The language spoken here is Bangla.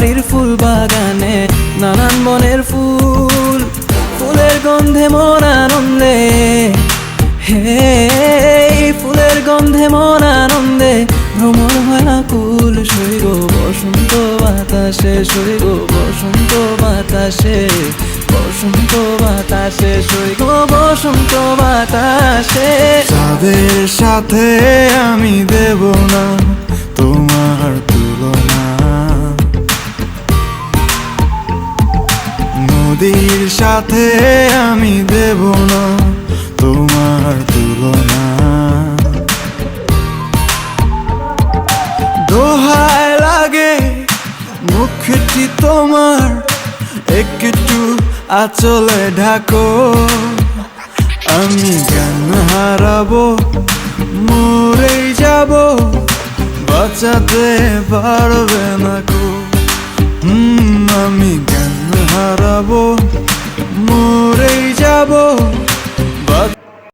বাড়ির ফুল বাগানে, নানান বনের ফুল, ফুলের গন্ধে মন আনন্দে। হে, ফুলের গন্ধে মন আনন্দে, ভ্রমণ হয় আকুল সৈগ বসন্ত বাতাসে সৈগ বসন্ত বাতাসে বসন্ত বাতাসে সৈগ বসন্ত বাতাসে। তাদের সাথে আমি দেব না, তোমার নদীর সাথে আমি দেব না তোমার তুলনা। দোহায় লাগে, মুখটি তোমার, একটু আচলে ঢাকো। আমি জ্ঞান হারাবো, মরেই যাব, বাঁচাতে পারবে না কো। আমি জ্ঞান হারাবো মরেই যাব